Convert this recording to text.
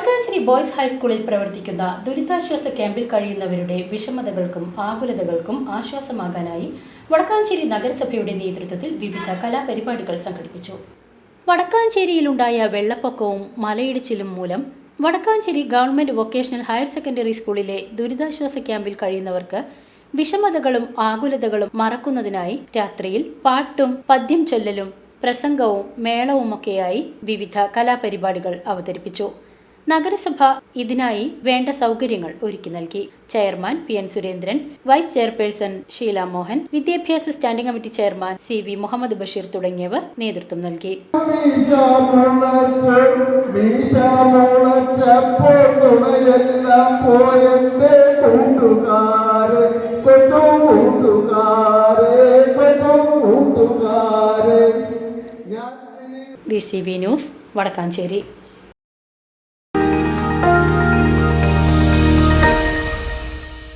Vadakkanchery boys ഹൈസ്കൂളിൽ പ്രവർത്തിക്കുന്ന ദുരിതാശ്വാസ ക്യാമ്പിൽ കഴിയുന്നവരുടെ വിഷമതകൾക്കും ആകുലതകൾക്കും ആശ്വാസമാകാനായി വടക്കാഞ്ചേരി നഗരസഭയുടെ നേതൃത്വത്തിൽ വിവിധ കലാപരിപാടികൾ സംഘടിപ്പിച്ചു. വടക്കാഞ്ചേരിയിലുണ്ടായ വെള്ളപ്പൊക്കവും മലയിടിച്ചിലും മൂലം Vadakkanchery government vocational higher secondary സ്കൂളിലെ ദുരിതാശ്വാസ ക്യാമ്പിൽ കഴിയുന്നവർക്ക് വിഷമതകളും ആകുലതകളും മറക്കുന്നതിനായി രാത്രിയിൽ പാട്ടും പദ്യം ചൊല്ലലും പ്രസംഗവും മേളവുമൊക്കെയായി വിവിധ കലാപരിപാടികൾ അവതരിപ്പിച്ചു. നഗരസഭ ഇതിനായി വേണ്ട സൗകര്യങ്ങൾ ഒരുക്കി നൽകി. Chairman P N Surendran vice chairperson Sheela Mohan വിദ്യാഭ്യാസ standing committee chairman C V Muhammad Basheer തുടങ്ങിയവർ നേതൃത്വം നൽകി. V C B news Vadakkanchery.